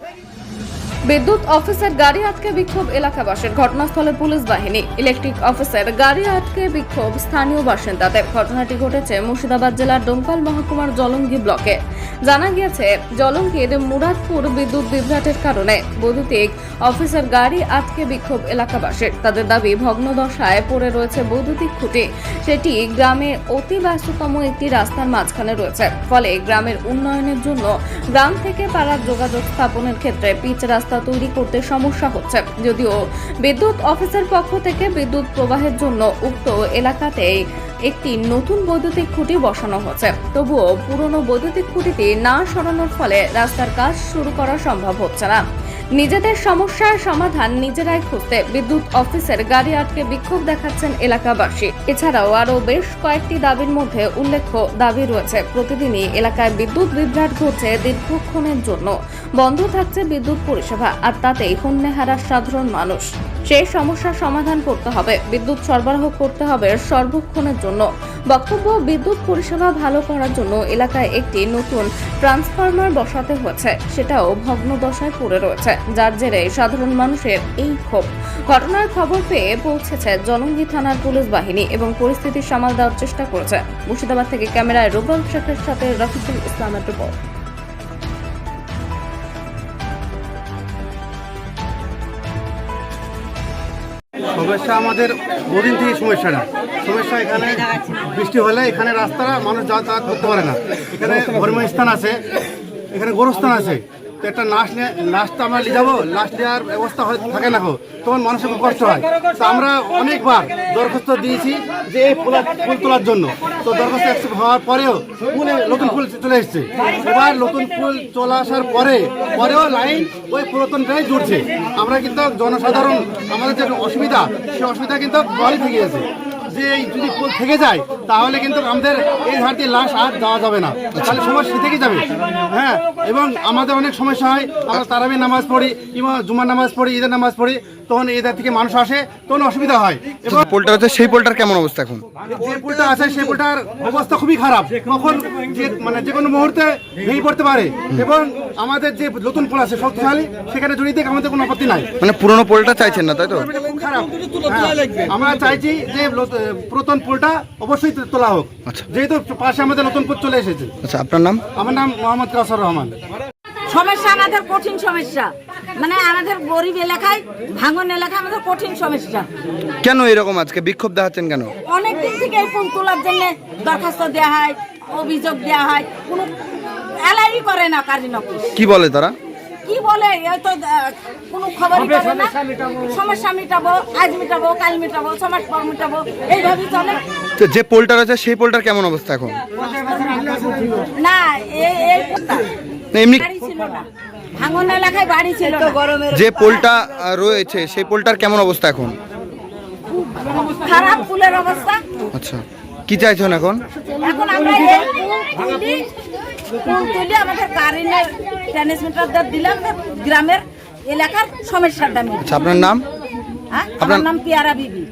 Ready? বিদ্যুৎ অফিসের গাড়ি আটকে বিক্ষোভ এলাকাবাসীর ঘটনাস্থলে পুলিশ বাহিনী। ইলেকট্রিক অফিসের গাড়ি আটকে বিক্ষোভ স্থানীয় বাসিন্দাদের। ঘটনাটি ঘটেছে মুর্শিদাবাদ জেলার ডোমকাল মহকুমার জলঙ্গি ব্লকে। জানা গিয়েছে, জলঙ্গির মুরাদপুর বিদ্যুৎ বিভ্রাটের কারণে বৈদ্যুতিক অফিসের গাড়ি আটকে বিক্ষোভ এলাকাবাসীর। তাদের দাবি, ভগ্নদশায় পড়ে রয়েছে বৈদ্যুতিক খুঁটি। সেটি গ্রামের অতি ব্যস্ততম একটি রাস্তার মাঝখানে রয়েছে। ফলে গ্রামের উন্নয়নের জন্য গ্রাম থেকে পাড়ার যোগাযোগ স্থাপনের ক্ষেত্রে পিচ রাস্তা তৈরি করতে সমস্যা হচ্ছে। যদিও বিদ্যুৎ অফিসের পক্ষ থেকে বিদ্যুৎ প্রবাহের জন্য উক্ত এলাকাতে একটি নতুন বৈদ্যুতিক খুঁটি বসানো হচ্ছে। তবুও পুরনো বৈদ্যুতিক খুঁটিটি না সরানোর ফলে রাস্তার কাজ শুরু করা সম্ভব হচ্ছে না। নিজেদের সমস্যার সমাধান নিজেরাই খুঁজতে বিদ্যুৎ অফিসের গাড়ি আটকে বিক্ষোভ দেখাচ্ছেন এলাকাবাসী। এছাড়াও আরও বেশ কয়েকটি দাবির মধ্যে উল্লেখ্য দাবি রয়েছে, প্রতিদিনই এলাকায় বিদ্যুৎ বিভ্রাট ঘটছে দীর্ঘক্ষণের জন্য। বন্ধ থাকছে বিদ্যুৎ পরিষেবা, আর তাতেই হন্যেহারা সাধারণ মানুষ। সেই সমস্যার সমাধান করতে হবে, বিদ্যুৎ সরবরাহ করতে হবে সর্বক্ষণের জন্য। বক্তব্য বিদ্যুৎ পরিষেবা ভালো করার জন্য এলাকায় একটি নতুন ট্রান্সফরমার বসাতে হয়েছে। সেটাও ভগ্ন দশায় পড়ে রয়েছে। যার জেরে সাধারণ মানুষের এই ক্ষোভ। ঘটনার খবর পেয়ে পৌঁছেছে জলঙ্গি থানার পুলিশ বাহিনী এবং পরিস্থিতি সামাল দেওয়ার চেষ্টা করেছে। মুর্শিদাবাদ থেকে ক্যামেরায় রুবল শেখের সাথে রফিকুল ইসলামের রিপোর্ট। সমস্যা আমাদের বহুদিন থেকে সমস্যাটা সমস্যা এখানে বৃষ্টি হলে এখানে রাস্তাটা মানুষ যাতায়াত করতে পারে না। এখানে ধর্মীয় স্থান আছে, এখানে গোরস্থান আছে। তো একটা নিয়ে লাশটা আমরা নিয়ে যাব, লাশ নেওয়ার ব্যবস্থা হয় থাকে না তখন মানুষের কষ্ট হয়। তো আমরা অনেকবার দরখাস্ত দিয়েছি যে এই ফুল ফুল তোলার জন্য। তো দরখাস্ত অ্যাকসেপ্ট হওয়ার পরেও ফুলে নতুন ফুল চলে এসছে। এবার নতুন ফুল চলে আসার পরে পরেও লাইন ওই পুরাতনটাই জুড়ছে। আমরা কিন্তু জনসাধারণ আমাদের যে অসুবিধা সেই অসুবিধা কিন্তু ভালোই থেকে গেছে। যে এই যদি পুল থেকে যায় তাহলে কিন্তু আমাদের এই ধার দিয়ে লাশ আর যাওয়া যাবে না। তাহলে সমস্যা থেকে যাবে। হ্যাঁ এবং আমাদের অনেক সমস্যা হয়। আমরা তারাবি নামাজ পড়ি কিংবা জুমার নামাজ পড়ি ঈদের নামাজ পড়ি তখন এদের থেকে মানুষ আসে তখন অসুবিধা হয়। এবং পোলটা আছে সেই পোলটার কেমন অবস্থা এখন? যে পুলটা আছে সেই পুলটার অবস্থা খুবই খারাপ। কখন যে মানে যে কোনো মুহূর্তে ভেঙে পড়তে পারে। এবং আমাদের যে নতুন পোল আছে শক্তিশালী সেখানে জড়িয়ে থেকে আমাদের কোনো আপত্তি নাই। মানে পুরনো পোলটা চাইছেন না তাই তো? খারাপ। হ্যাঁ, আমরা চাইছি যে পুরাতন পুলটা অবশ্যই তোলা হোক। আচ্ছা। যেহেতু পাশে আমাদের নতুন পুল চলে এসেছে। আচ্ছা আপনার নাম? আমার নাম মোহাম্মদ কাসার রহমান। সমস্যা আমাদের কঠিন সমস্যা। মানে আমাদের গরিব এলাকায় ভাঙন এলাকায় আমাদের কঠিন সমস্যা। কেন এরকম আজকে? বিক্ষোভ দেখাচ্ছেন কেন? অনেক দিন থেকে এই ফুল তোলার জন্য দরখাস্ত দেওয়া হয় অভিযোগ দেওয়া হয়। কোনো এলাই করে না কি বলে তারা? কি বলে? তো কোনো খবরই করে না। সমস্যা মিটাবো আজ মিটাবো কাল মিটাবো সমাজ পর মিটাবো এইভাবেই চলে। তো যে পোলটার আছে সেই পোলটার কেমন অবস্থা এখন? না এই এই পোলটা। এমনি ভাঙন এলাকায় বাড়ি ছিল যে পোলটা রয়েছে সেই পোলটার কেমন অবস্থা এখন? খারাপ ফুলের অবস্থা। আচ্ছা। কি চাইছেন এখন? এখন আমরা এই ফুল তুলি আমাকে আমাদের কারেন্টের ট্রান্সমিটার দিলাম গ্রামের এলাকার সমস্যাটা মিটবে। আচ্ছা আপনার নাম হ্যাঁ আমার আপনার- নাম পিয়ারা বিবি